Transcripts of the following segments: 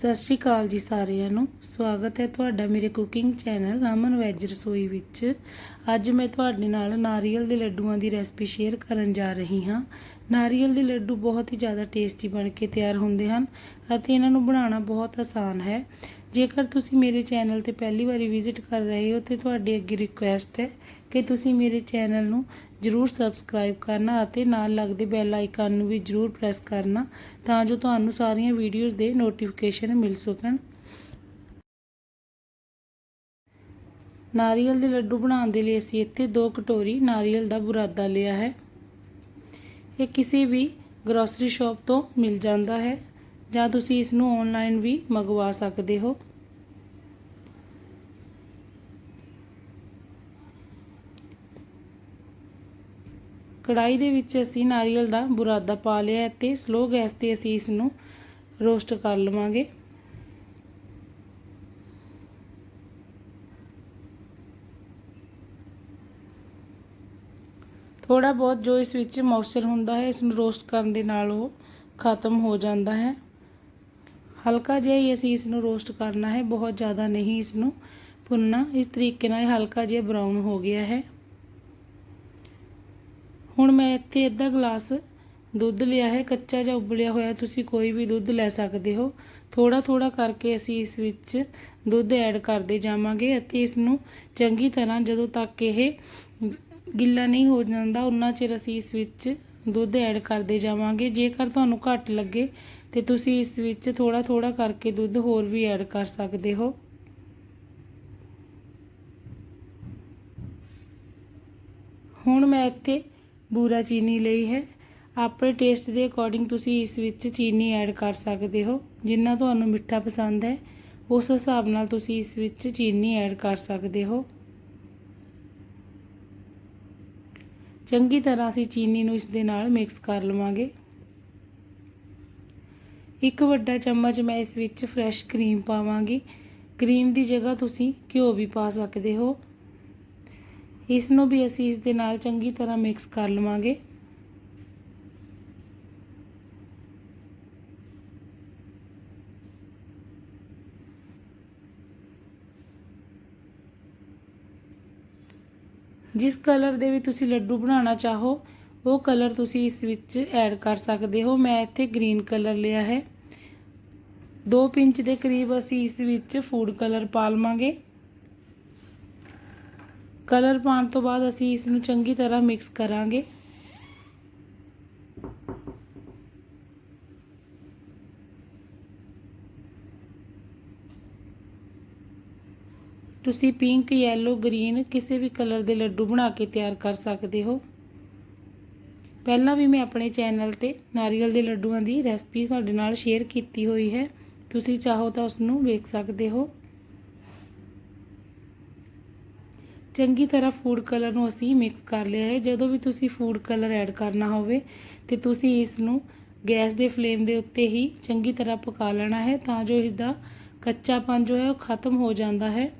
ਸਤਿ ਸ਼੍ਰੀ ਅਕਾਲ ਜੀ ਸਾਰਿਆਂ ਨੂੰ। ਸਵਾਗਤ ਹੈ ਤੁਹਾਡਾ ਮੇਰੇ ਕੁਕਿੰਗ ਚੈਨਲ ਰਮਨ ਵੈਜ ਰਸੋਈ ਵਿੱਚ। ਅੱਜ ਮੈਂ ਤੁਹਾਡੇ ਨਾਲ ਨਾਰੀਅਲ ਦੇ ਲੱਡੂਆਂ ਦੀ ਰੈਸਪੀ ਸ਼ੇਅਰ ਕਰਨ ਜਾ ਰਹੀ ਹਾਂ। ਨਾਰੀਅਲ ਦੇ ਲੱਡੂ ਬਹੁਤ ਹੀ ਜ਼ਿਆਦਾ ਟੇਸਟੀ ਬਣ ਕੇ ਤਿਆਰ ਹੁੰਦੇ ਹਨ ਅਤੇ ਇਹਨਾਂ ਨੂੰ ਬਣਾਉਣਾ ਬਹੁਤ ਆਸਾਨ ਹੈ। ਜੇਕਰ ਤੁਸੀਂ ਮੇਰੇ ਚੈਨਲ ਤੇ ਪਹਿਲੀ ਵਾਰੀ ਵਿਜ਼ਿਟ ਕਰ ਰਹੇ ਹੋ ਤੇ ਤੁਹਾਡੀ ਅੱਗੇ ਰਿਕੁਐਸਟ ਹੈ ਕਿ ਤੁਸੀਂ ਮੇਰੇ ਚੈਨਲ ਨੂੰ ਜਰੂਰ ਸਬਸਕ੍ਰਾਈਬ ਕਰਨਾ ਅਤੇ ਨਾਲ ਲੱਗਦੇ ਬੈਲ ਆਈਕਨ ਨੂੰ ਵੀ ਜਰੂਰ ਪ੍ਰੈਸ ਕਰਨਾ ਤਾਂ ਜੋ ਤੁਹਾਨੂੰ ਸਾਰੀਆਂ ਵੀਡੀਓਜ਼ ਦੇ ਨੋਟੀਫਿਕੇਸ਼ਨ ਮਿਲ ਸਕਣ। ਨਾਰੀਅਲ ਦੇ ਲੱਡੂ ਬਣਾਉਣ ਦੇ ਲਈ ਅਸੀਂ ਇੱਥੇ 2 ਕਟੋਰੀ ਨਾਰੀਅਲ ਦਾ ਬੁਰਾਦਾ ਲਿਆ ਹੈ। ਇਹ ਕਿਸੇ ਵੀ ਗਰੋਸਰੀ ਸ਼ਾਪ ਤੋਂ ਮਿਲ ਜਾਂਦਾ ਹੈ। ਜਾਂ ਤੁਸੀਂ ਇਸ ਨੂੰ ਆਨਲਾਈਨ ਵੀ ਮੰਗਵਾ ਸਕਦੇ ਹੋ। ਕੜਾਈ ਦੇ ਵਿੱਚ ਅਸੀਂ ਨਾਰੀਅਲ ਦਾ ਬੁਰਾਦਾ ਪਾ ਲਿਆ ਤੇ ਸਲੋ ਗੈਸ ਤੇ ਅਸੀਂ ਇਸ ਨੂੰ ਰੋਸਟ ਕਰ ਲਵਾਂਗੇ। ਥੋੜਾ ਬਹੁਤ ਜੋ ਇਸ ਵਿੱਚ ਮੌਇਸਚਰ ਹੁੰਦਾ ਹੈ, ਇਸ ਨੂੰ ਰੋਸਟ ਕਰਨ ਦੇ ਨਾਲ ਉਹ ਖਤਮ ਹੋ ਜਾਂਦਾ ਹੈ। ਹਲਕਾ ਜਿਹਾ ਹੀ ਅਸੀਂ ਇਸ ਨੂੰ ਰੋਸਟ ਕਰਨਾ ਹੈ, ਬਹੁਤ ਜ਼ਿਆਦਾ ਨਹੀਂ ਇਸ ਨੂੰ ਭੁੰਨਣਾ। ਇਸ ਤਰੀਕੇ ਨਾਲ ਹਲਕਾ ਜਿਹਾ ਬਰਾਊਨ ਹੋ ਗਿਆ ਹੈ। ਹੁਣ ਮੈਂ ਇੱਥੇ ਅੱਧਾ ਗਲਾਸ ਦੁੱਧ ਲਿਆ ਹੈ, ਕੱਚਾ ਜਾਂ ਉਬਲਿਆ ਹੋਇਆ, ਤੁਸੀਂ ਕੋਈ ਵੀ ਦੁੱਧ ਲੈ ਸਕਦੇ ਹੋ। ਥੋੜਾ ਥੋੜਾ ਕਰਕੇ ਅਸੀਂ ਇਸ ਵਿੱਚ ਦੁੱਧ ਐਡ ਕਰਦੇ ਜਾਵਾਂਗੇ ਅਤੇ ਇਸ ਨੂੰ ਚੰਗੀ ਤਰ੍ਹਾਂ ਜਦੋਂ ਤੱਕ ਇਹ ਗਿੱਲਾ ਨਹੀਂ ਹੋ ਜਾਂਦਾ, ਉਨਾ ਚਿਰ ਅਸੀਂ ਇਸ ਵਿੱਚ ਦੁੱਧ ਐਡ ਕਰਦੇ ਜਾਵਾਂਗੇ। ਜੇਕਰ ਤੁਹਾਨੂੰ ਘੱਟ ਲੱਗੇ ਤੇ ਤੁਸੀਂ ਇਸ ਵਿੱਚ ਥੋੜਾ ਥੋੜਾ ਕਰਕੇ ਦੁੱਧ ਹੋਰ ਵੀ ਐਡ ਕਰ ਸਕਦੇ ਹੋ। ਹੁਣ ਮੈਂ ਇੱਥੇ ਬੂਰਾ ਚੀਨੀ ਲਈ ਹੈ। ਆਪਣੇ ਟੇਸਟ ਦੇ ਅਕੋਰਡਿੰਗ ਤੁਸੀਂ ਇਸ ਵਿੱਚ ਚੀਨੀ ਐਡ ਕਰ ਸਕਦੇ ਹੋ। ਜਿੰਨਾ ਤੁਹਾਨੂੰ ਮਿੱਠਾ ਪਸੰਦ ਹੈ, ਉਸ ਹਿਸਾਬ ਨਾਲ ਤੁਸੀਂ ਇਸ ਵਿੱਚ ਚੀਨੀ ਐਡ ਕਰ ਸਕਦੇ ਹੋ। ਚੰਗੀ ਤਰ੍ਹਾਂ ਅਸੀਂ ਚੀਨੀ ਨੂੰ ਇਸ ਦੇ ਨਾਲ ਮਿਕਸ ਕਰ ਲਵਾਂਗੇ। ਇੱਕ ਵੱਡਾ ਚਮਚ ਮੈਂ ਇਸ ਵਿੱਚ ਫਰੈਸ਼ ਕਰੀਮ ਪਾਵਾਂਗੀ। ਕਰੀਮ ਦੀ ਜਗ੍ਹਾ ਤੁਸੀਂ ਘਿਓ ਵੀ ਪਾ ਸਕਦੇ ਹੋ। ਇਸ ਨੂੰ ਵੀ ਅਸੀਂ ਇਸ ਦੇ ਨਾਲ ਚੰਗੀ ਤਰ੍ਹਾਂ ਮਿਕਸ ਕਰ ਲਵਾਂਗੇ। ਜਿਸ ਕਲਰ ਦੇ ਵੀ ਤੁਸੀਂ ਲੱਡੂ ਬਣਾਉਣਾ ਚਾਹੋ ਉਹ ਕਲਰ ਤੁਸੀਂ ਇਸ ਵਿੱਚ ਐਡ ਕਰ ਸਕਦੇ ਹੋ। ਮੈਂ ਇੱਥੇ ਗ੍ਰੀਨ ਕਲਰ ਲਿਆ ਹੈ। 2 ਪਿੰਚ ਦੇ ਕਰੀਬ ਅਸੀਂ ਇਸ ਵਿੱਚ ਫੂਡ ਕਲਰ ਪਾ ਲਵਾਂਗੇ। ਕਲਰ ਪਾਉਣ ਤੋਂ ਬਾਅਦ ਅਸੀਂ ਇਸ ਨੂੰ ਚੰਗੀ ਤਰ੍ਹਾਂ ਮਿਕਸ ਕਰਾਂਗੇ। ਤੁਸੀਂ ਪਿੰਕ ਯੈਲੋ ਗ੍ਰੀਨ ਕਿਸੇ ਵੀ ਕਲਰ ਦੇ ਲੱਡੂ ਬਣਾ ਕੇ ਤਿਆਰ ਕਰ ਸਕਦੇ ਹੋ। ਪਹਿਲਾਂ ਵੀ ਮੈਂ ਆਪਣੇ ਚੈਨਲ ਤੇ ਨਾਰੀਅਲ ਦੇ ਲੱਡੂਆਂ ਦੀ ਰੈਸਪੀ ਤੁਹਾਡੇ ਨਾਲ ਸ਼ੇਅਰ ਕੀਤੀ ਹੋਈ ਹੈ। ਤੁਸੀਂ ਚਾਹੋ ਤਾਂ ਉਸ ਨੂੰ ਵੇਖ ਸਕਦੇ ਹੋ। ਚੰਗੀ ਤਰ੍ਹਾਂ ਫੂਡ ਕਲਰ ਨੂੰ ਅਸੀਂ ਮਿਕਸ ਕਰ ਲਿਆ ਹੈ। ਜਦੋਂ ਵੀ ਤੁਸੀਂ ਫੂਡ ਕਲਰ ਐਡ ਕਰਨਾ ਹੋਵੇ ਤੇ ਤੁਸੀਂ ਇਸ ਨੂੰ ਗੈਸ ਦੇ ਫਲੇਮ ਦੇ ਉੱਤੇ ਹੀ ਚੰਗੀ ਤਰ੍ਹਾਂ ਪਕਾ ਲੈਣਾ ਹੈ ਤਾਂ ਜੋ ਇਸ ਦਾ ਕੱਚਾਪਨ ਜੋ ਹੈ ਉਹ ਖਤਮ ਹੋ ਜਾਂਦਾ ਹੈ।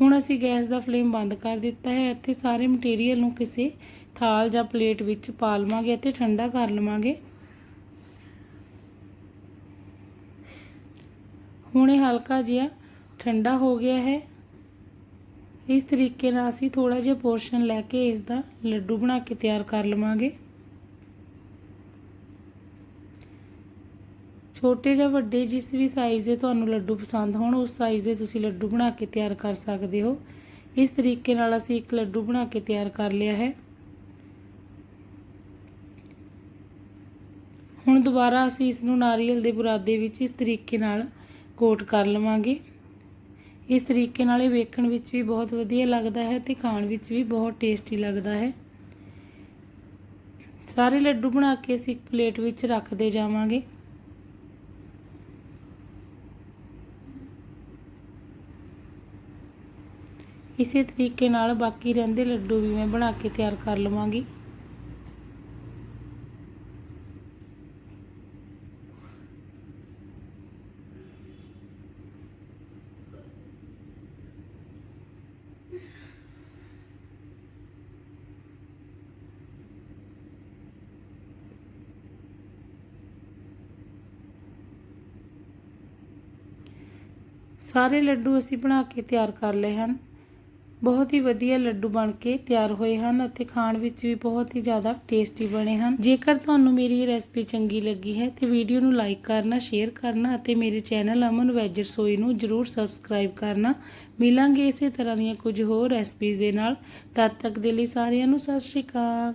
ਹੁਣ ਅਸੀਂ ਗੈਸ ਦਾ ਫਲੇਮ ਬੰਦ ਕਰ ਦਿੱਤਾ ਹੈ ਅਤੇ ਸਾਰੇ ਮਟੀਰੀਅਲ ਨੂੰ ਕਿਸੇ ਥਾਲ ਜਾਂ ਪਲੇਟ ਵਿੱਚ ਪਾ ਲਵਾਂਗੇ ਅਤੇ ਠੰਡਾ ਕਰ ਲਵਾਂਗੇ। ਹੁਣ ਇਹ ਹਲਕਾ ਜਿਹਾ ਠੰਡਾ ਹੋ ਗਿਆ ਹੈ। ਇਸ ਤਰੀਕੇ ਨਾਲ ਅਸੀਂ ਥੋੜਾ ਜਿਹਾ ਪੋਰਸ਼ਨ ਲੈ ਕੇ ਇਸ ਦਾ ਲੱਡੂ ਬਣਾ ਕੇ ਤਿਆਰ ਕਰ ਲਵਾਂਗੇ। ਛੋਟੇ ਜਾਂ ਵੱਡੇ ਜਿਸ ਵੀ ਸਾਈਜ਼ ਦੇ ਤੁਹਾਨੂੰ ਲੱਡੂ ਪਸੰਦ ਹੋਣ, ਉਸ ਸਾਈਜ਼ ਦੇ ਤੁਸੀਂ ਲੱਡੂ ਬਣਾ ਕੇ ਤਿਆਰ ਕਰ ਸਕਦੇ ਹੋ। ਇਸ ਤਰੀਕੇ ਨਾਲ ਅਸੀਂ ਇੱਕ ਲੱਡੂ ਬਣਾ ਕੇ ਤਿਆਰ ਕਰ ਲਿਆ ਹੈ। ਹੁਣ ਦੁਬਾਰਾ ਅਸੀਂ ਇਸ ਨੂੰ ਨਾਰੀਅਲ ਦੇ ਬੁਰਾਦੇ ਵਿੱਚ ਇਸ ਤਰੀਕੇ ਨਾਲ ਕੋਟ ਕਰ ਲਵਾਂਗੇ। ਇਸ ਤਰੀਕੇ ਨਾਲ ਇਹ ਵੇਖਣ ਵਿੱਚ ਵੀ ਬਹੁਤ ਵਧੀਆ ਲੱਗਦਾ ਹੈ ਤੇ ਖਾਣ ਵਿੱਚ ਵੀ ਬਹੁਤ ਟੇਸਟੀ ਲੱਗਦਾ ਹੈ। ਸਾਰੇ ਲੱਡੂ ਬਣਾ ਕੇ ਅਸੀਂ ਇੱਕ ਪਲੇਟ ਵਿੱਚ ਰੱਖਦੇ ਜਾਵਾਂਗੇ। ਇਸੇ ਤਰੀਕੇ ਨਾਲ ਬਾਕੀ ਰਹਿੰਦੇ ਲੱਡੂ ਵੀ ਮੈਂ ਬਣਾ ਕੇ ਤਿਆਰ ਕਰ ਲਵਾਂਗੀ। ਸਾਰੇ ਲੱਡੂ ਅਸੀਂ ਬਣਾ ਕੇ ਤਿਆਰ ਕਰ ਲਏ ਹਨ। ਬਹੁਤ ਹੀ ਵਧੀਆ ਲੱਡੂ ਬਣ ਕੇ ਤਿਆਰ ਹੋਏ ਹਨ ਅਤੇ ਖਾਣ ਵਿੱਚ ਵੀ ਬਹੁਤ ਹੀ ਜ਼ਿਆਦਾ ਟੇਸਟੀ ਬਣੇ ਹਨ। ਜੇਕਰ ਤੁਹਾਨੂੰ ਮੇਰੀ ਇਹ ਰੈਸਪੀ ਚੰਗੀ ਲੱਗੀ ਹੈ ਤੇ ਵੀਡੀਓ ਨੂੰ ਲਾਈਕ ਕਰਨਾ ਸ਼ੇਅਰ ਕਰਨਾ ਅਤੇ ਮੇਰੇ ਚੈਨਲ ਅਮਨ ਵੈਜ ਰਸੋਈ ਨੂੰ ਜਰੂਰ ਸਬਸਕ੍ਰਾਈਬ ਕਰਨਾ। ਮਿਲਾਂਗੇ ਇਸੇ ਤਰ੍ਹਾਂ ਦੀਆਂ ਕੁਝ ਹੋਰ ਰੈਸਪੀਜ਼ ਦੇ ਨਾਲ। ਤਦ ਤੱਕ ਦੇ ਲਈ ਸਾਰਿਆਂ ਨੂੰ ਸਤਿ ਸ਼੍ਰੀ ਅਕਾਲ।